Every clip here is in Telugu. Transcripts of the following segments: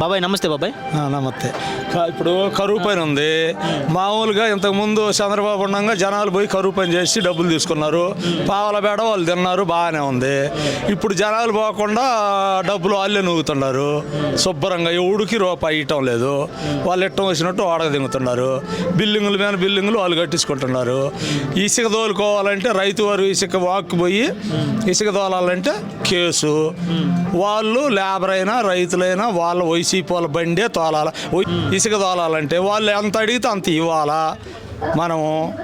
బాబాయ్ నమస్తే బాబాయ్. నమస్తే. ఇప్పుడు కరువు పని ఉంది. మామూలుగా ఇంతకుముందు చంద్రబాబు ఉండగా జనాలు పోయి కరువు పని చేసి డబ్బులు తీసుకున్నారు. పావల బేడ వాళ్ళు తిన్నారు బాగానే ఉంది. ఇప్పుడు జనాలు పోకుండా డబ్బులు వాళ్ళే నూగుతున్నారు. శుభ్రంగా ఎవడికి రూపాయి ఇవ్వటం లేదు. వాళ్ళు ఇట్టం వచ్చినట్టు వాడక దిగుతున్నారు బిల్డింగుల మీద బిల్డింగులు వాళ్ళు కట్టించుకుంటున్నారు. ఇసుక తోలుకోవాలంటే రైతు వారు ఇసుక వాక్కు పోయి ఇసుక తోలాలంటే కేసు. వాళ్ళు లేబర్ అయినా రైతులైనా వాళ్ళ వైసీపీ వాళ్ళ బండే తోలాల. ఇసుక తోలాలంటే వాళ్ళు ఎంత అడిగితే అంత ఇవ్వాలా. మనము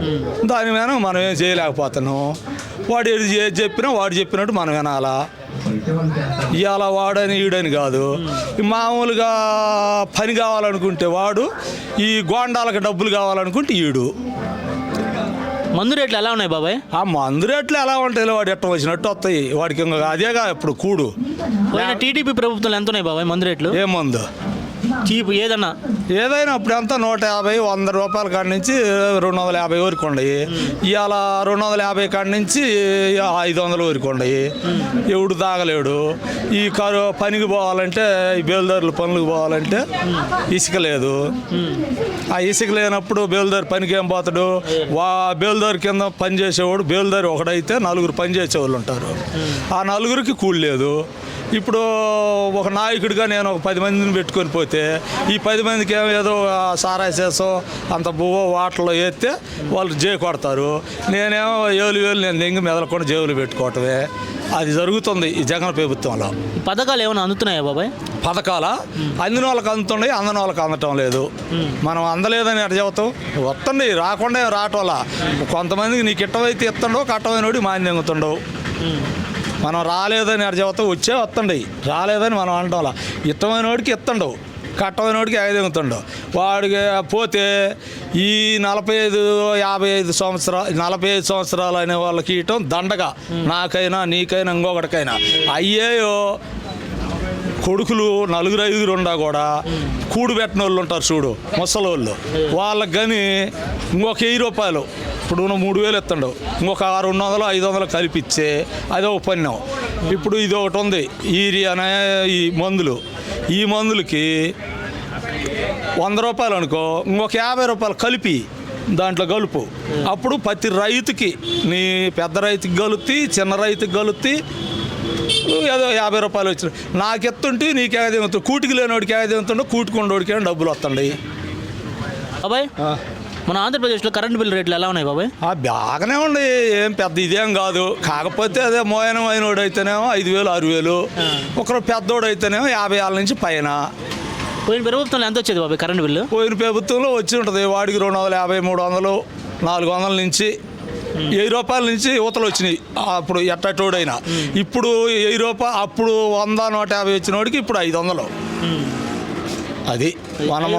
దాని మీద మనం ఏం చేయలేకపోతున్నాం. వాడు ఏది చెప్పినా వాడు చెప్పినట్టు మనం వినాలా. ఇవాళ వాడని ఈడని కాదు. మామూలుగా పని కావాలనుకుంటే వాడు ఈ గోండాలకు డబ్బులు కావాలనుకుంటే ఈడు. మందు రేట్లు ఎలా ఉన్నాయి బాబాయ్? ఆ మందు రేట్లు ఎలా ఉంటాయి వాడు ఎట్ట వచ్చినట్టు వస్తాయి. వాడికి ఇంకా అదేగా ఇప్పుడు కూడు. టీడీపీ ప్రభుత్వంలో ఎంత ఉన్నాయి బాబాయ్ మందు రేట్లు? ఏ మందు? చీప్ ఏదన్నా? ఏదైనా ఇప్పుడు ఎంత? నూట యాభై వంద రూపాయల కాడి నుంచి రెండు వందల యాభై వరకు ఉండయి ఇవాళ రెండు వందల యాభై కాడి నుంచి ఐదు వందల వరకు ఉండయి ఎవడు తాగలేడు. ఈ కారు పనికి పోవాలంటే ఈ బేల్దారులు పనులకు పోవాలంటే ఇసుక లేదు. ఆ ఇసుక లేనప్పుడు బేల్దారి పనికి ఏం పోతాడు? వా బేల్దారి కింద పని చేసేవాడు బేల్దారి ఒకడైతే నలుగురు పనిచేసేవాళ్ళు ఉంటారు. ఆ నలుగురికి కూలి లేదు. ఇప్పుడు ఒక నాయకుడిగా నేను ఒక పది మందిని పెట్టుకొని పోతే ఈ పది మందికి ఏమో ఏదో సారాయి చేసో అంత బువ్వ వాటర్లో వేస్తే వాళ్ళు జే కొడతారు. నేనేమో ఏలు వేలు నేను దెంగి మెదలకుండా జేబులు పెట్టుకోవటమే. అది జరుగుతుంది ఈ జగన్ ప్రభుత్వంలో. పథకాలు ఏమైనా అందుతున్నాయా బాబాయ్? పథకాల? అందిన వాళ్ళకి అందుతున్నాయి అందని వాళ్ళకి అందటం లేదు. మనం అందలేదని ఎట్ట చెబుతాం వస్తుంది రాకుండా ఏం రావటం వల్ల కొంతమందికి నీకు ఇట్టవైతే ఇస్తుండవు కట్టమైనోడి మాన్యంగుతుండవు మనం రాలేదని ఎట్ట చెబుతాం వచ్చే వస్తుండయి రాలేదని మనం అంటాం ఇష్టమైన వాడికి ఇస్తుండవు. కట్టమైన ఐదు ఐదెంగుతుండవు వాడికి పోతే ఈ నలభై ఐదు యాభై ఐదు సంవత్సరాలు నలభై ఐదు సంవత్సరాలు అనే వాళ్ళకి ఇవ్వటం దండగా. నాకైనా నీకైనా ఇంకొకటికైనా అయ్యేయో కొడుకులు నలుగురు ఐదుగురు ఉండా కూడా కూడు పెట్టిన వాళ్ళు ఉంటారు చూడు ముసలోళ్ళు. వాళ్ళకి కానీ ఇంకొక వెయ్యి రూపాయలు. ఇప్పుడు నువ్వు మూడు వేలు ఎత్తండు ఇంకొక రెండు వందలు ఐదు వందలు కలిపిచ్చే అదో ఒక పన్నం ఇప్పుడు ఇది ఒకటి ఉంది. ఈరి అనే ఈ మందులు. ఈ మందులకి వంద రూపాయలు అనుకో ఇంకొక యాభై రూపాయలు కలిపి దాంట్లో కలుపు అప్పుడు ప్రతి రైతుకి నీ పెద్ద రైతుకి కలుపుతి చిన్న రైతుకి కలుపుతి ఏదో యాభై రూపాయలు వచ్చిన నాకు ఎత్తుంటే నీకు ఏది ఏమవుతుంది కూటికి లేనివాడికి ఏది ఏమవుతుండో కూటికి ఉండేవాడికి ఏమో డబ్బులు వస్తుండయి. బాబాయ్ మన ఆంధ్రప్రదేశ్లో కరెంట్ బిల్ రేట్లు ఎలా ఉన్నాయి బాబాయ్? ఆ బాగానే ఉంది ఏం పెద్ద ఇదేం కాదు. కాకపోతే అదే మోయనం అయినోడు అయితేనేమో ఐదు వేలు ఆరు వేలు ఒకరు పెద్దోడు అయితేనేమో యాభై ఏళ్ళ నుంచి పైన. పోయిన ప్రభుత్వంలో ఎంత వచ్చేది బాబాయ్ కరెంట్ బిల్లు? పోయిన ప్రభుత్వంలో వచ్చి ఉంటుంది. వాడికి రెండు వందల యాభై మూడు వందలు నాలుగు వందల నుంచి వెయ్యి రూపాయల నుంచి యువతలు వచ్చినాయి. అప్పుడు ఎట్టటోడైనా ఇప్పుడు వెయ్యి రూపాయలు అప్పుడు వంద నూట యాభై వచ్చిన వాడికి ఇప్పుడు ఐదు వందలు. అది మనము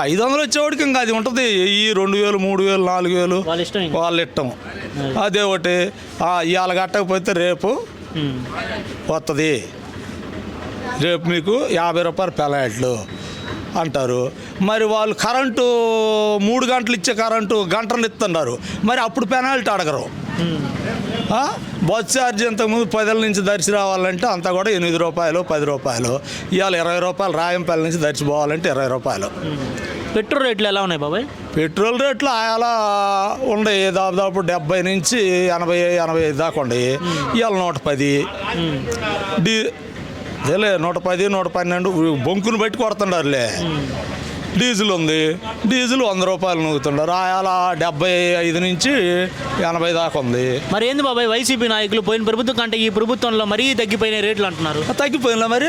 ఐదు వందలు వచ్చేవాడికి ఇంకా అది ఉంటుంది. ఈ రెండు వేలు మూడు వేలు నాలుగు వేలు వాళ్ళ ఇష్టం అదే. ఒకటి. ఇవాళ కట్టకపోతే రేపు. వస్తుంది రేపు మీకు యాభై రూపాయలు పెలాట్లు అంటారు. మరి వాళ్ళు కరెంటు మూడు గంటలు ఇచ్చే కరెంటు గంటలు ఇస్తున్నారు. మరి అప్పుడు పెనాల్టీ అడగరు? బస్ ఛార్జ్ ఇంతకుముందు పదిల నుంచి దర్శి రావాలంటే అంతా కూడా ఎనిమిది రూపాయలు పది రూపాయలు. ఇవాళ ఇరవై రూపాయలు రాయంపల్లి నుంచి దర్శి పోవాలంటే ఇరవై రూపాయలు. పెట్రోల్ రేట్లు ఎలా ఉన్నాయి బాబాయ్? పెట్రోల్ రేట్లు అలా ఉండయి దాదాపు డెబ్బై నుంచి ఎనభై ఎనభై ఐదు దాకా ఉండయి ఇవాళ నూట పది. డీ అదేలే నూట పది నూట పన్నెండు. బొంకును బట్టి కొడుతుండారులే డీజిల్ ఉంది. డీజిల్ వంద రూపాయలు నూగుతుండారు. అలా డెబ్బై ఐదు నుంచి ఎనభై దాకా ఉంది. మరి ఏంది బాబాయ్ వైసీపీ నాయకులు పోయిన ప్రభుత్వం కంటే ఈ ప్రభుత్వంలో మరీ తగ్గిపోయిన రేట్లు అంటున్నారు. తగ్గిపోయిందా మరి?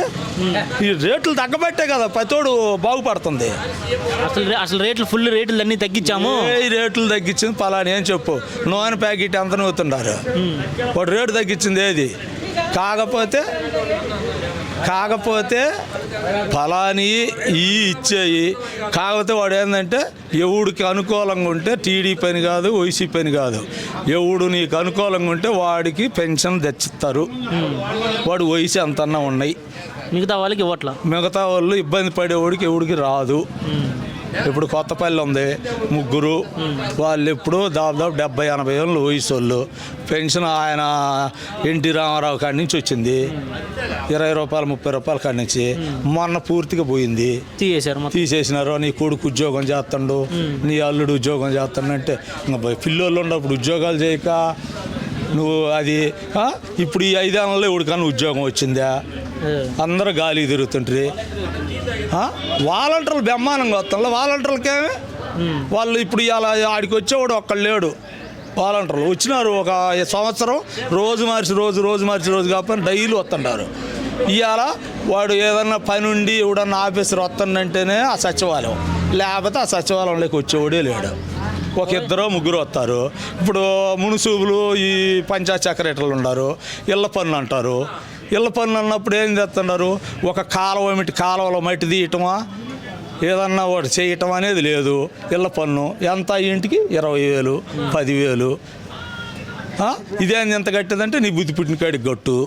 ఈ రేట్లు తగ్గబట్టే కదా ప్రతోడు బాగుపడుతుంది. అసలు రే- అసలు రేట్లు ఫుల్ రేట్లు అన్నీ తగ్గించాము. ఏ రేట్లు తగ్గించింది పలాని ఏం చెప్పు. నూనె ప్యాకెట్ ఎంత నవ్వుతున్నారు వాడు రేటు తగ్గించింది ఏది? కాకపోతే కాకపోతే ఫలాని ఈ ఇచ్చేయి. కాకపోతే వాడు ఏంటంటే ఎవడికి అనుకూలంగా ఉంటే టీడీపీ అని కాదు వైసీపీ అని కాదు. ఎవడు నీకు అనుకూలంగా ఉంటే వాడికి పెన్షన్ తెచ్చిస్తారు. వాడు వయసు ఎంతన్నా ఉన్నాయి. మిగతా వాళ్ళకి ఇవ్వట్లా? మిగతా వాళ్ళు ఇబ్బంది పడేవాడికి ఎవడికి రాదు. ఇప్పుడు కొత్తపల్లి ఉంది. ముగ్గురు. వాళ్ళు ఇప్పుడు దాదాపు డెబ్బై ఎనభై ఏళ్ళు వయసు వాళ్ళు పెన్షన్ ఆయన ఎన్టీ రామారావు కాడి నుంచి వచ్చింది. ఇరవై రూపాయలు ముప్పై రూపాయల కాడి నుంచి. మొన్న పూర్తిగా పోయింది. తీసేశారు తీసేసినారు. నీ కొడుకు ఉద్యోగం చేస్తాడు. నీ అల్లుడు ఉద్యోగం చేస్తాడు అంటే ఇంకా పిల్లోళ్ళు ఉన్నప్పుడు ఉద్యోగాలు చేయక నువ్వు అది? ఇప్పుడు ఈ ఐదేళ్ళలో ఎవరికన్నా ఉద్యోగం వచ్చిందా. అందరూ గాలి తిరుగుతుంటారు వాలంటీర్లు బ్రహ్మాండంగా వస్తారు వాలంటీర్లకేమి. వాళ్ళు ఇప్పుడు ఇలా ఆడికి వచ్చేవాడు ఒక్కడు లేడు. వాలంటీర్లు వచ్చినారు ఒక సంవత్సరం. రోజు మార్చి రోజు రోజు మార్చి రోజు కాకపోతే డైలీ వస్తుంటారు ఇవాళ వాడు ఏదన్నా పని ఉండి ఎవడన్నా ఆఫీసర్ వస్తుందంటేనే ఆ సచివాలయం. లేకపోతే ఆ సచివాలయంలోకి వచ్చేవాడే లేడు. ఒక ఇద్దరు ముగ్గురు వస్తారు. ఇప్పుడు మునుసూబులు ఈ పంచాయత్ సెక్రటరీలు ఉన్నారు ఇళ్ళ పనులు అంటారు. ఇళ్ళ పనులు అన్నప్పుడు ఏం చేస్తున్నారు? ఒక కాలువ ఏమిటి? కాలువలో మట్టి తీయటమా? ఏదన్నా ఒకటి చేయటం అనేది లేదు. ఇళ్ళ పన్ను ఎంత ఇంటికి? ఇరవై వేలు పదివేలు? ఇదేంది ఎంత కట్టేదంటే నీ బుద్ధి పుట్టిన కాడికి గట్టు.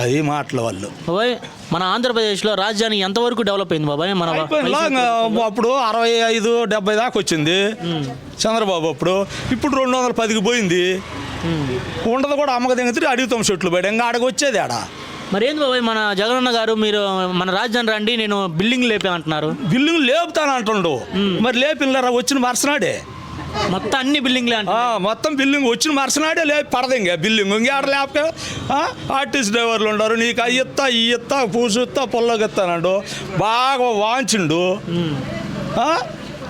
అది మాటల వాళ్ళు. బాబాయ్ మన ఆంధ్రప్రదేశ్లో రాజధాని ఎంతవరకు డెవలప్ అయింది బాబాయ్? మన అప్పుడు అరవై ఐదు డెబ్బై దాకా వచ్చింది. చంద్రబాబు అప్పుడు. ఇప్పుడు రెండు వందల పదికి పోయింది. ఉండదు కూడా అమ్మక దింగితే అడుగుతాం చెట్లు బయట. ఇంకా ఆడకి వచ్చేది ఆడ. మరి ఏంది బాబాయ్ మన జగనన్న గారు మీరు మన రాజధాని రండి నేను బిల్డింగ్ లేపే అంటున్నారు బిల్లులు లేపుతాను అంటుండు మరి లేపిల్లరా వచ్చిన మరుసనాడే. మొత్తం అన్ని బిల్డింగ్లే మొత్తం బిల్డింగ్ వచ్చిన మరుసనాడే లే పడదు ఇంకా బిల్డింగ్. ఇంకేడ లేపక ఆర్టిస్ట్ డ్రైవర్లు ఉన్నారు నీకు అవి ఇత్తా ఈ ఇత్తా పూసు ఇత్తా పొల్లకి ఇస్తానండు బాగా వాంచిండు?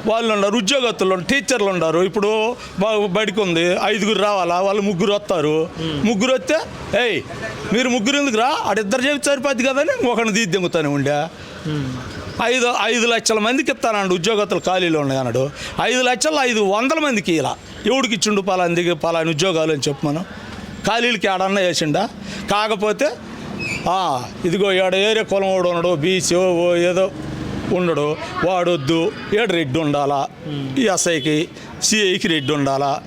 వాళ్ళు ఉన్నారు ఉద్యోగస్తులు ఉన్నారు, టీచర్లు ఉన్నారు ఇప్పుడు బడికి ఉంది ఐదుగురు రావాలా వాళ్ళు ముగ్గురు వస్తారు. ముగ్గురు వస్తే ఏయ్ మీరు ముగ్గురు ఎందుకు రా ఆడిద్దరు చెబితే సరిపోద్ది కదని ఒకరిని తీద్దింగుతానే ఉండే. ఐదు ఐదు లక్షల మందికి ఇస్తానండు ఉద్యోగస్తులు ఖాళీలో ఉన్నాయి అన్నాడు. ఐదు లక్షలు ఐదు వందల మందికి ఇలా. ఎవడికి ఇచ్చిండు పలాందికి పలాని ఉద్యోగాలు అని చెప్పు మనం. ఖాళీలకి ఆడన్నా వేసిండా? కాకపోతే ఇదిగో ఏడ ఏరియా కులం వాడు ఉన్నాడు బీసీ ఓ ఏదో ఉండడు వాడొద్దు ఏడు రెడ్డి ఉండాలా? ఈ ఎస్ఐకి సిఐకి రెడ్డి ఉండాలా?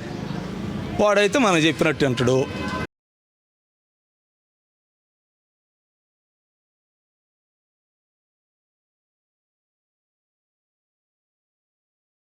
వాడైతే మనం చెప్పినట్టు అంటాడు.